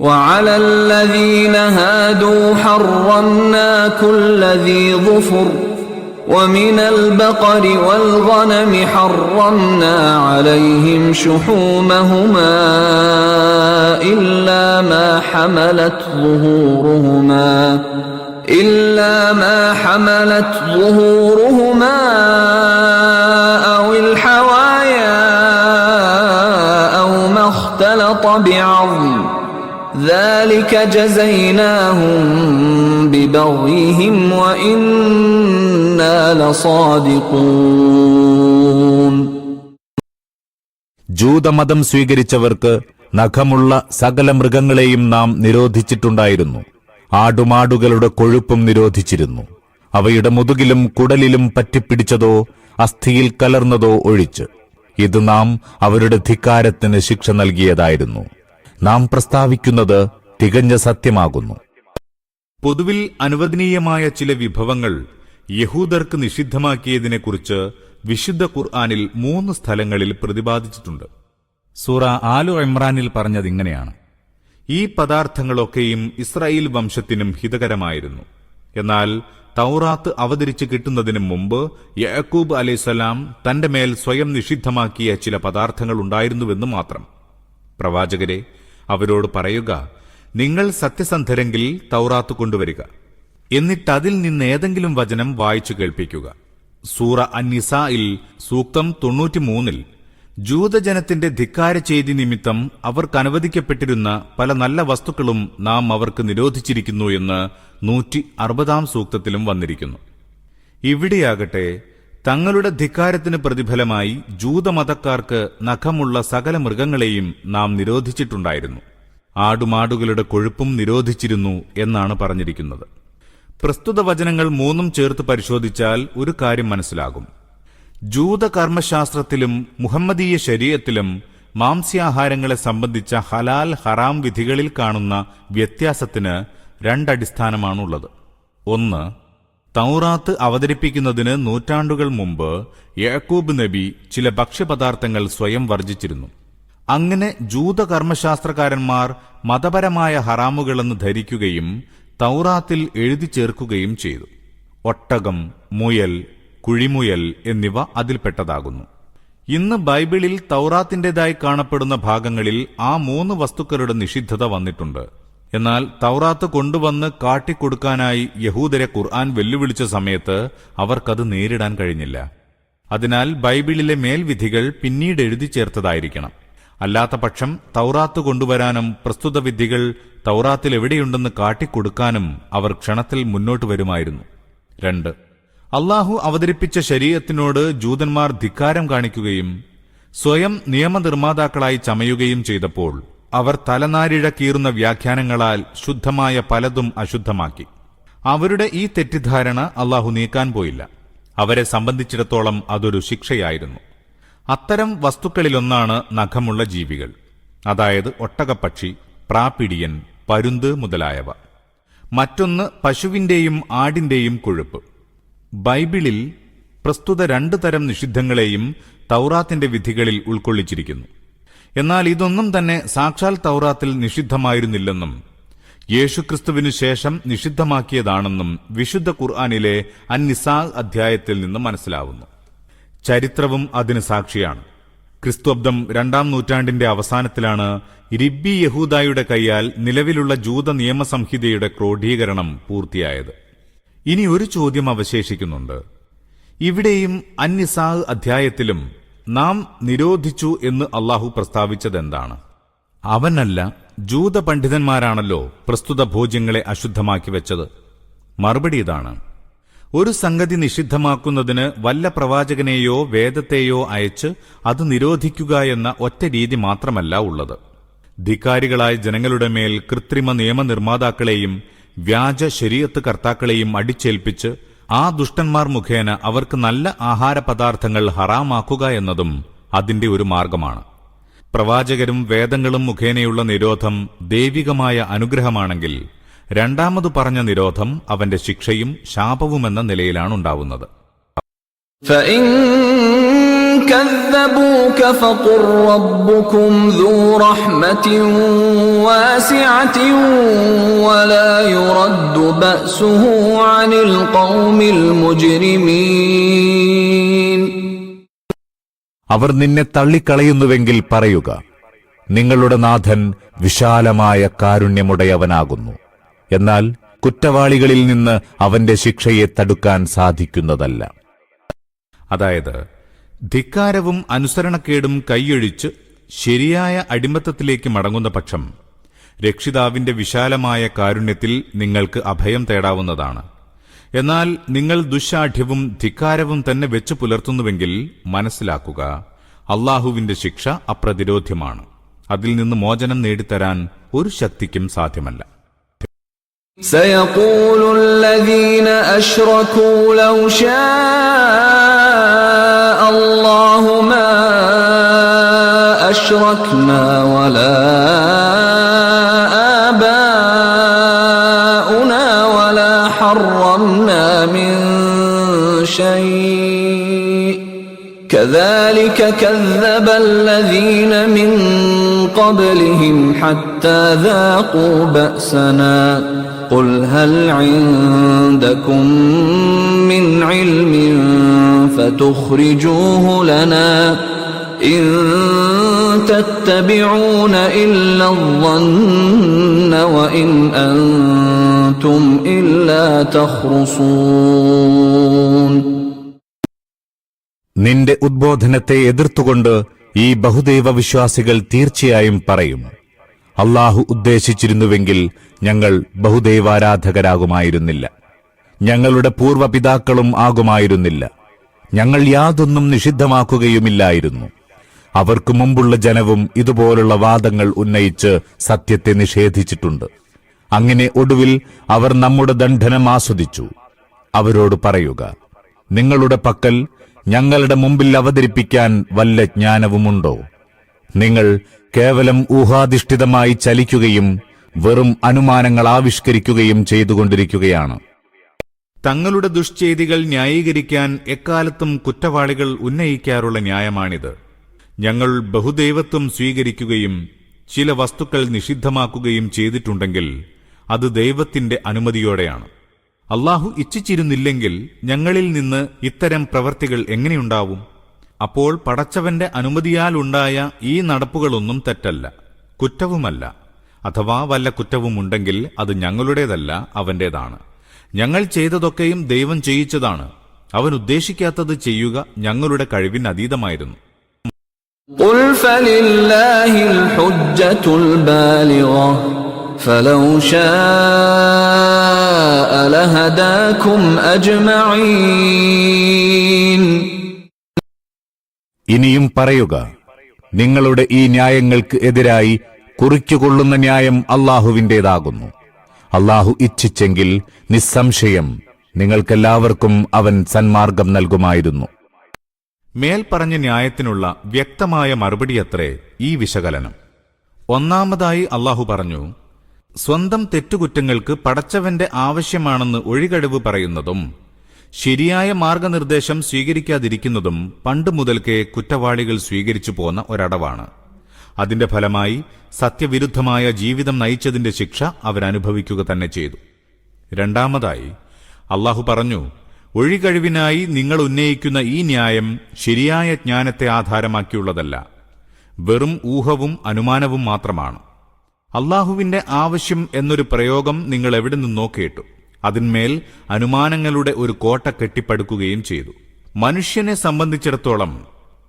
وعلى الذين هادوا حرمنا كل ذي ظفر ومن البقر والغنم حرمنا عليهم شحومهما إلا ما حملت ظهورهما إلا ما حملت ظهورهما أو الحوايا أو ما اختلط بعظم ذلك جزيناهم ببغيهم وإنا لصادقون ജൂതമതം സ്വീകരിച്ചവർക്ക് നഖമുള്ള സകല മൃഗങ്ങളെയും നാം നിരോധിച്ചിട്ടുണ്ടായിരുന്നു ആടുമാടുകളുടെ കൊഴുപ്പും നിരോധിച്ചിരുന്നു അവയുടെ മുതുകിലും കുടലിലും പറ്റിപ്പിടിച്ചതോ അസ്ഥിയിൽ കലർന്നതോ ഒഴിച്ച് ഇത് നാം അവരുടെ ധിക്കാരത്തിന് ശിക്ഷ നൽകിയതായിരുന്നു നാം പ്രസ്താവിക്കുന്നത് തികഞ്ഞ സത്യമാകുന്നു. പൊതുവിൽ അനുവദനീയമായ ചില വിഭവങ്ങൾ യഹൂദർക്ക് നിഷിദ്ധമാക്കിയതിനെക്കുറിച്ച് വിശുദ്ധ ഖുർആാനിൽ മൂന്ന് സ്ഥലങ്ങളിൽ പ്രതിപാദിച്ചിട്ടുണ്ട്. സൂറ ആലു ഇമ്രാനിൽ പറഞ്ഞതിങ്ങനെയാണ് ഈ പദാർത്ഥങ്ങളൊക്കെയും ഇസ്രായേൽ വംശത്തിനും ഹിതകരമായിരുന്നു. എന്നാൽ തൗറാത്ത് അവതരിച്ച് കിട്ടുന്നതിന് മുമ്പ് യാക്കൂബ് അലൈസലാം തന്റെ മേൽ സ്വയം നിഷിദ്ധമാക്കിയ ചില പദാർത്ഥങ്ങൾ ഉണ്ടായിരുന്നുവെന്ന് മാത്രം. പ്രവാചകരെ അവരോട് പറയുക നിങ്ങൾ സത്യസന്ധരെങ്കിൽ തൗറാത്ത് കൊണ്ടുവരിക. എന്നിട്ടതിൽ നിന്ന് ഏതെങ്കിലും വചനം വായിച്ചു കേൾപ്പിക്കുക. സൂറ അന്നിസയിൽ സൂക്തം തൊണ്ണൂറ്റിമൂന്നിൽ ജൂതജനത്തിന്റെ ധിക്കാര ചെയ്തി നിമിത്തം അവർക്ക് അനുവദിക്കപ്പെട്ടിരുന്ന പല നല്ല വസ്തുക്കളും നാം അവർക്ക് നിരോധിച്ചിരിക്കുന്നു എന്ന് നൂറ്റി അറുപതാം സൂക്തത്തിലും വന്നിരിക്കുന്നു. ഇവിടെയാകട്ടെ തങ്ങളുടെ ധിക്കാരത്തിന് പ്രതിഫലമായി ജൂതമതക്കാർക്ക് നഖമുള്ള സകല മൃഗങ്ങളെയും നാം നിരോധിച്ചിട്ടുണ്ടായിരുന്നു. ആടുമാടുകളുടെ കൊഴുപ്പും നിരോധിച്ചിരുന്നു എന്നാണ് പറഞ്ഞിരിക്കുന്നത്. പ്രസ്തുത വചനങ്ങൾ മൂന്നും ചേർത്ത് പരിശോധിച്ചാൽ ഒരു കാര്യം മനസ്സിലാകും. ജൂത കർമ്മശാസ്ത്രത്തിലും മുഹമ്മദീയ ശരീരത്തിലും മാംസ്യാഹാരങ്ങളെ സംബന്ധിച്ച ഹലാൽ ഹറാം വിധികളിൽ കാണുന്ന വ്യത്യാസത്തിന് രണ്ടടിസ്ഥാനമാണുള്ളത്. ഒന്ന് തൗറാത്ത് അവതരിപ്പിക്കുന്നതിന് നൂറ്റാണ്ടുകൾ മുമ്പ് യാക്കൂബ് നബി ചില ഭക്ഷ്യപദാർത്ഥങ്ങൾ സ്വയം വർജിച്ചിരുന്നു. അങ്ങനെ ജൂതകർമ്മശാസ്ത്രകാരന്മാർ മതപരമായ ഹറാമുകളെന്ന് ധരിക്കുകയും തൗറാത്തിൽ എഴുതി ചേർക്കുകയും ചെയ്തു. ഒട്ടകം മുയൽ കുഴിമുയൽ എന്നിവ അതിൽപ്പെട്ടതാകുന്നു. ഇന്ന് ബൈബിളിൽ തൗറാത്തിന്റേതായി കാണപ്പെടുന്ന ഭാഗങ്ങളിൽ ആ മൂന്ന് വസ്തുക്കളുടെ നിഷിദ്ധത വന്നിട്ടുണ്ട്. എന്നാൽ തൗറാത്ത് കൊണ്ടുവന്ന് കാട്ടിക്കൊടുക്കാനായി യഹൂദരെ ഖുർആൻ വെല്ലുവിളിച്ച സമയത്ത് അവർക്കത് നേരിടാൻ കഴിഞ്ഞില്ല. അതിനാൽ ബൈബിളിലെ മേൽവിധികൾ പിന്നീട് എഴുതി ചേർത്തതായിരിക്കണം. അല്ലാത്ത പക്ഷം തൗറാത്ത് കൊണ്ടുവരാനും പ്രസ്തുത വിധികൾ തൗറാത്തിൽ എവിടെയുണ്ടെന്ന് കാട്ടിക്കൊടുക്കാനും അവർ ക്ഷണത്തിൽ മുന്നോട്ട് വരുമായിരുന്നു. രണ്ട്. അള്ളാഹു അവതരിപ്പിച്ച ശരീരത്തിനോട് ജൂതന്മാർ ധിക്കാരം കാണിക്കുകയും സ്വയം നിയമനിർമ്മാതാക്കളായി ചമയുകയും ചെയ്തപ്പോൾ അവർ തലനാരിഴ കീറുന്ന വ്യാഖ്യാനങ്ങളാൽ ശുദ്ധമായ പലതും അശുദ്ധമാക്കി. അവരുടെ ഈ തെറ്റിദ്ധാരണ അള്ളാഹു നീക്കാൻ പോയില്ല. അവരെ സംബന്ധിച്ചിടത്തോളം അതൊരു ശിക്ഷയായിരുന്നു. അത്തരം വസ്തുക്കളിലൊന്നാണ് നഖമുള്ള ജീവികൾ. അതായത് ഒട്ടകപ്പക്ഷി പ്രാപിടിയൻ പരുന്ത് മുതലായവ. മറ്റൊന്ന് പശുവിന്റെയും ആടിന്റെയും കൊഴുപ്പ്. ബൈബിളിൽ പ്രസ്തുത രണ്ടു തരം നിഷിദ്ധങ്ങളെയും തൗറാത്തിന്റെ വിധികളിൽ ഉൾക്കൊള്ളിച്ചിരിക്കുന്നു. എന്നാൽ ഇതൊന്നും തന്നെ സാക്ഷാൽ തൗറാത്തിൽ നിഷിദ്ധമായിരുന്നില്ലെന്നും യേശുക്രിസ്തുവിനു ശേഷം നിഷിദ്ധമാക്കിയതാണെന്നും വിശുദ്ധ ഖുർആാനിലെ അന്നിസാ അധ്യായത്തിൽ നിന്ന് മനസ്സിലാവുന്നു. ചരിത്രവും അതിന് സാക്ഷിയാണ്. ക്രിസ്തുബ്ദം രണ്ടാം നൂറ്റാണ്ടിന്റെ അവസാനത്തിലാണ് റിബ്ബി യഹൂദായുടെ കൈയാൽ നിലവിലുള്ള ജൂത നിയമസംഹിതയുടെ ക്രോഡീകരണം പൂർത്തിയായത്. ഇനി ഒരു ചോദ്യം അവശേഷിക്കുന്നുണ്ട്. ഇവിടെയും അന്നിസാ അധ്യായത്തിലും നാം നിരോധിച്ചു എന്ന് അള്ളാഹു പ്രസ്താവിച്ചതെന്താണ്? അവനല്ല ജൂത പണ്ഡിതന്മാരാണല്ലോ പ്രസ്തുത ഭോജ്യങ്ങളെ അശുദ്ധമാക്കി വെച്ചത്. മറുപടി ഇതാണ്. ഒരു സംഗതി നിഷിദ്ധമാക്കുന്നതിന് വല്ല പ്രവാചകനെയോ വേദത്തെയോ അയച്ച് അത് നിരോധിക്കുക എന്ന ഒറ്റ രീതി മാത്രമല്ല ഉള്ളത്. ധിക്കാരികളായ ജനങ്ങളുടെ മേൽ കൃത്രിമ നിയമനിർമ്മാതാക്കളെയും വ്യാജ ശരീരത്ത് കർത്താക്കളെയും അടിച്ചേൽപ്പിച്ച് ആ ദുഷ്ടന്മാർ മുഖേന അവർക്ക് നല്ല ആഹാരപദാർത്ഥങ്ങൾ ഹറാമാക്കുക എന്നതും അതിന്റെ ഒരു മാർഗമാണ്. പ്രവാചകരും വേദങ്ങളും മുഖേനയുള്ള നിരോധം ദൈവികമായ അനുഗ്രഹമാണെങ്കിൽ രണ്ടാമത് പറഞ്ഞ നിരോധം അവന്റെ ശിക്ഷയും ശാപവുമെന്ന നിലയിലാണുണ്ടാവുന്നത്. كذبوك فقل ربكم ذو رحمة واسعة ولا يرد بأسه عن القوم المجرمين അവർ നിന്നെ തള്ളിക്കളയുന്നുവെങ്കിൽ പറയുക നിങ്ങളുടെ നാഥൻ വിശാലമായ കാരുണ്യമുടയവനാകുന്നു എന്നാൽ കുറ്റവാളികളിൽ നിന്ന് അവന്റെ ശിക്ഷയെ തടുക്കാൻ സാധിക്കുന്നതല്ല അതായത് ധിക്കാരവും അനുസരണക്കേടും കൈയൊഴിച്ച് ശരിയായ അടിമത്തത്തിലേക്ക് മടങ്ങുന്ന പക്ഷം രക്ഷിതാവിന്റെ വിശാലമായ കാരുണ്യത്തിൽ നിങ്ങൾക്ക് അഭയം തേടാവുന്നതാണ് എന്നാൽ നിങ്ങൾ ദുശാഠ്യവും ധിക്കാരവും തന്നെ വെച്ചു പുലർത്തുന്നുവെങ്കിൽ മനസ്സിലാക്കുക അള്ളാഹുവിന്റെ ശിക്ഷ അപ്രതിരോധ്യമാണ് അതിൽ നിന്ന് മോചനം നേടിത്തരാൻ ഒരു ശക്തിക്കും സാധ്യമല്ല سيقول الذين أشركوا لو شاء الله ما أشركنا ولا آباؤنا ولا حرمنا من شيء. كذلك كذب الذين من قبلهم حتى ذاقوا بأسنا. قل هل عندكم من علم فتخرجوه لنا إن تتبعون إلا الظن وإن أنتم إلا تخرصون നിന്റെ ഉദ്ബോധനത്തെ എതിർത്തുകൊണ്ട് ഈ ബഹുദൈവ വിശ്വാസികൾ തീർച്ചയായും പറയും അള്ളാഹു ഉദ്ദേശിച്ചിരുന്നുവെങ്കിൽ ഞങ്ങൾ ബഹുദൈവാരാധകരാകുമായിരുന്നില്ല. ഞങ്ങളുടെ പൂർവപിതാക്കളും ആകുമായിരുന്നില്ല. ഞങ്ങൾ യാതൊന്നും നിഷിദ്ധമാക്കുകയുമില്ലായിരുന്നു. അവർക്ക് മുമ്പുള്ള ജനവും ഇതുപോലുള്ള വാദങ്ങൾ ഉന്നയിച്ച് സത്യത്തെ നിഷേധിച്ചിട്ടുണ്ട്. അങ്ങനെ ഒടുവിൽ അവർ നമ്മുടെ ദണ്ഡനം ആസ്വദിച്ചു. അവരോട് പറയുക നിങ്ങളുടെ പക്കൽ ഞങ്ങളുടെ മുമ്പിൽ അവതരിപ്പിക്കാൻ വല്ല ജ്ഞാനവുമുണ്ടോ? നിങ്ങൾ കേവലം ഊഹാധിഷ്ഠിതമായി ചലിക്കുകയും വെറും അനുമാനങ്ങൾ ആവിഷ്കരിക്കുകയും ചെയ്തുകൊണ്ടിരിക്കുകയാണ്. തങ്ങളുടെ ദുഷ്ചെയ്തികൾ ന്യായീകരിക്കാൻ എക്കാലത്തും കുറ്റവാളികൾ ഉന്നയിക്കാറുള്ള ന്യായമാണിത്. ഞങ്ങൾ ബഹുദൈവത്വം സ്വീകരിക്കുകയും ചില വസ്തുക്കൾ നിഷിദ്ധമാക്കുകയും ചെയ്തിട്ടുണ്ടെങ്കിൽ അത് ദൈവത്തിന്റെ അനുമതിയോടെയാണ്. അള്ളാഹു ഇച്ഛിച്ചിരുന്നില്ലെങ്കിൽ ഞങ്ങളിൽ നിന്ന് ഇത്തരം പ്രവർത്തികൾ എങ്ങനെയുണ്ടാവും? അപ്പോൾ പടച്ചവന്റെ അനുമതിയാലുണ്ടായ ഈ നടപ്പുകളൊന്നും തെറ്റല്ല കുറ്റവുമല്ല അഥവാ വല്ല കുറ്റവുമുണ്ടെങ്കിൽ അത് ഞങ്ങളുടേതല്ല അവന്റേതാണ് ഞങ്ങൾ ചെയ്തതൊക്കെയും ദൈവം ചെയ്യിച്ചതാണ് അവൻ ഉദ്ദേശിക്കാത്തത് ചെയ്യുക ഞങ്ങളുടെ കഴിവിന് അതീതമായിരുന്നു قل فلله الحجة البالغة فلو شاء لهداكم أجمعين ഇനിയും പറയുക നിങ്ങളുടെ ഈ ന്യായങ്ങൾക്ക് എതിരായി കുറിച്ചുകൊള്ളുന്ന ന്യായം അള്ളാഹുവിന്റേതാകുന്നു അള്ളാഹു ഇച്ഛിച്ചെങ്കിൽ നിസ്സംശയം നിങ്ങൾക്കെല്ലാവർക്കും അവൻ സന്മാർഗം നൽകുമായിരുന്നു. മേൽപ്പറഞ്ഞ ന്യായത്തിനുള്ള വ്യക്തമായ മറുപടിയത്രേ ഈ വിശകലനം. ഒന്നാമതായി അള്ളാഹു പറഞ്ഞു സ്വന്തം തെറ്റുകുറ്റങ്ങൾക്ക് പടച്ചവന്റെ ആവശ്യമാണെന്ന് ഒഴികഴിവ് പറയുന്നതും ശരിയായ മാർഗനിർദ്ദേശം സ്വീകരിക്കാതിരിക്കുന്നതും പണ്ട് മുതൽക്കേ കുറ്റവാളികൾ സ്വീകരിച്ചു പോന്ന ഒരടവാണ്. അതിന്റെ ഫലമായി സത്യവിരുദ്ധമായ ജീവിതം നയിച്ചതിന്റെ ശിക്ഷ അവരനുഭവിക്കുക തന്നെ ചെയ്തു. രണ്ടാമതായി അള്ളാഹു പറഞ്ഞു ഒഴികഴിവിനായി നിങ്ങൾ ഉന്നയിക്കുന്ന ഈ ന്യായം ശരിയായ ജ്ഞാനത്തെ ആധാരമാക്കിയുള്ളതല്ല. വെറും ഊഹവും അനുമാനവും മാത്രമാണ്. അള്ളാഹുവിന്റെ ആവശ്യം എന്നൊരു പ്രയോഗം നിങ്ങൾ എവിടെ നിന്നോ കേട്ടു. അതിന്മേൽ അനുമാനങ്ങളുടെ ഒരു കോട്ട കെട്ടിപ്പടുക്കുകയും ചെയ്തു. മനുഷ്യനെ സംബന്ധിച്ചിടത്തോളം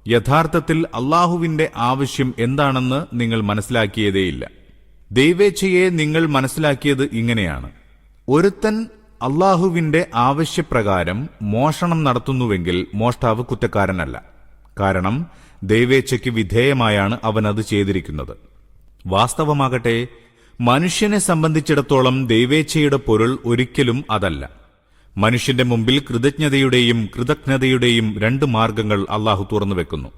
യഥാർത്ഥത്തിൽ അള്ളാഹുവിന്റെ ആവശ്യം എന്താണെന്ന് നിങ്ങൾ മനസ്സിലാക്കിയതേയില്ല. ദൈവേച്ഛയെ നിങ്ങൾ മനസ്സിലാക്കിയത് ഇങ്ങനെയാണ്. ഒരുത്തൻ അള്ളാഹുവിന്റെ ആവശ്യപ്രകാരം മോഷണം നടത്തുന്നുവെങ്കിൽ മോഷ്ടാവ് കുറ്റക്കാരനല്ല. കാരണം ദൈവേച്ഛയ്ക്ക് വിധേയമായാണ് അവൻ അത് ചെയ്തിരിക്കുന്നത്. വാസ്തവമാകട്ടെ മനുഷ്യനെ സംബന്ധിച്ചിടത്തോളം ദൈവേച്ഛയുടെ പൊരുൾ ഒരിക്കലും അതല്ല. മനുഷ്യന്റെ മുമ്പിൽ കൃതജ്ഞതയുടെയും കൃതജ്ഞതയുടെയും രണ്ട് മാർഗങ്ങൾ അള്ളാഹു തുറന്നുവെക്കുന്നു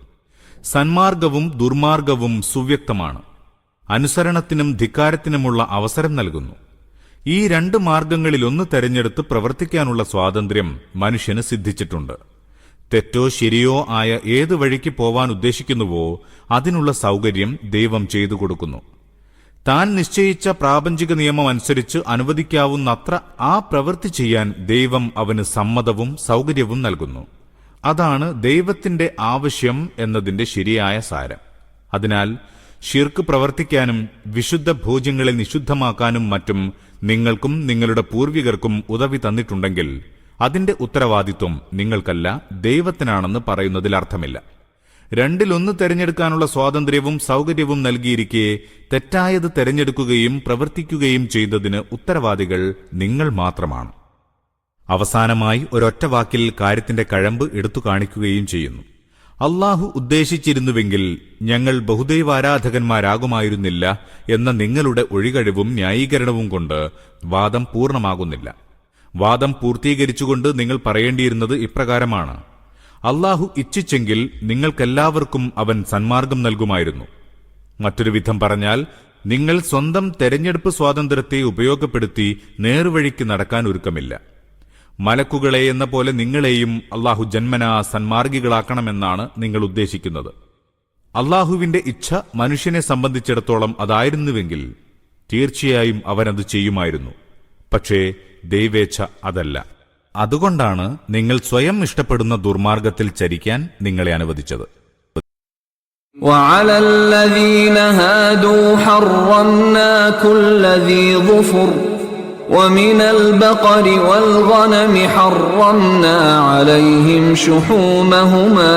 സന്മാർഗവും ദുർമാർഗവും സുവ്യക്തമാണ്. അനുസരണത്തിനും ധിക്കാരത്തിനുമുള്ള അവസരം നൽകുന്നു. ഈ രണ്ട് മാർഗങ്ങളിലൊന്ന് തെരഞ്ഞെടുത്ത് പ്രവർത്തിക്കാനുള്ള സ്വാതന്ത്ര്യം മനുഷ്യന് സിദ്ധിച്ചിട്ടുണ്ട്. തെറ്റോ ശരിയോ ആയ ഏത് വഴിക്ക് പോവാൻ ഉദ്ദേശിക്കുന്നുവോ അതിനുള്ള സൗകര്യം ദൈവം ചെയ്തു കൊടുക്കുന്നു. താൻ നിശ്ചയിച്ച പ്രാപഞ്ചിക നിയമം അനുസരിച്ച് അനുവദിക്കാവുന്നത്ര ആ പ്രവൃത്തി ചെയ്യാൻ ദൈവം അവന് സമ്മതവും സൗകര്യവും നൽകുന്നു. അതാണ് ദൈവത്തിന്റെ ആവശ്യം എന്നതിന്റെ ശരിയായ സാരം. അതിനാൽ ഷിർക്ക് പ്രവർത്തിക്കാനും വിശുദ്ധ ഭോജ്യങ്ങളെ നിഷുദ്ധമാക്കാനും മറ്റും നിങ്ങൾക്കും നിങ്ങളുടെ പൂർവികർക്കും ഉദവി തന്നിട്ടുണ്ടെങ്കിൽ അതിന്റെ ഉത്തരവാദിത്വം നിങ്ങൾക്കല്ല ദൈവത്തിനാണെന്ന് പറയുന്നതിൽ അർത്ഥമില്ല രണ്ടിലൊന്ന് തെരഞ്ഞെടുക്കാനുള്ള സ്വാതന്ത്ര്യവും സൗകര്യവും നൽകിയിരിക്കെ തെറ്റായത് തെരഞ്ഞെടുക്കുകയും പ്രവർത്തിക്കുകയും ചെയ്തതിന് ഉത്തരവാദികൾ നിങ്ങൾ മാത്രമാണ്. അവസാനമായി ഒരൊറ്റ വാക്കിൽ കാര്യത്തിന്റെ കഴമ്പ് എടുത്തു കാണിക്കുകയും ചെയ്യുന്നു. അള്ളാഹു ഉദ്ദേശിച്ചിരുന്നുവെങ്കിൽ ഞങ്ങൾ ബഹുദൈവാരാധകന്മാരാകുമായിരുന്നില്ല എന്ന നിങ്ങളുടെ ഒഴികഴിവും ന്യായീകരണവും കൊണ്ട് വാദം പൂർണമാകുന്നില്ല. വാദം പൂർത്തീകരിച്ചുകൊണ്ട് നിങ്ങൾ പറയേണ്ടിയിരുന്നത് ഇപ്രകാരമാണ്. അള്ളാഹു ഇച്ഛിച്ചെങ്കിൽ നിങ്ങൾക്കെല്ലാവർക്കും അവൻ സന്മാർഗം നൽകുമായിരുന്നു. മറ്റൊരു വിധം പറഞ്ഞാൽ നിങ്ങൾ സ്വന്തം തെരഞ്ഞെടുപ്പ് സ്വാതന്ത്ര്യത്തെ ഉപയോഗപ്പെടുത്തി നേർവഴിക്ക് നടക്കാൻ ഒരുക്കമില്ല. മലക്കുകളെ എന്ന പോലെ നിങ്ങളെയും അള്ളാഹു ജന്മനാ സന്മാർഗികളാക്കണമെന്നാണ് നിങ്ങൾ ഉദ്ദേശിക്കുന്നത്. അള്ളാഹുവിന്റെ ഇച്ഛ മനുഷ്യനെ സംബന്ധിച്ചിടത്തോളം അതായിരുന്നുവെങ്കിൽ തീർച്ചയായും അവനത് ചെയ്യുമായിരുന്നു. പക്ഷേ ദൈവേച്ഛ അതല്ല. അതുകൊണ്ടാണ് നിങ്ങൾ സ്വയം ഇഷ്ടപ്പെടുന്ന ദുർമാർഗത്തിൽ ചരിക്കാൻ നിങ്ങളെ അനുവദിച്ചത് وعلى الذين هادوا حرمنا كل ذي ظفر ومن البقر والغنم حرمنا عليهم شحومهما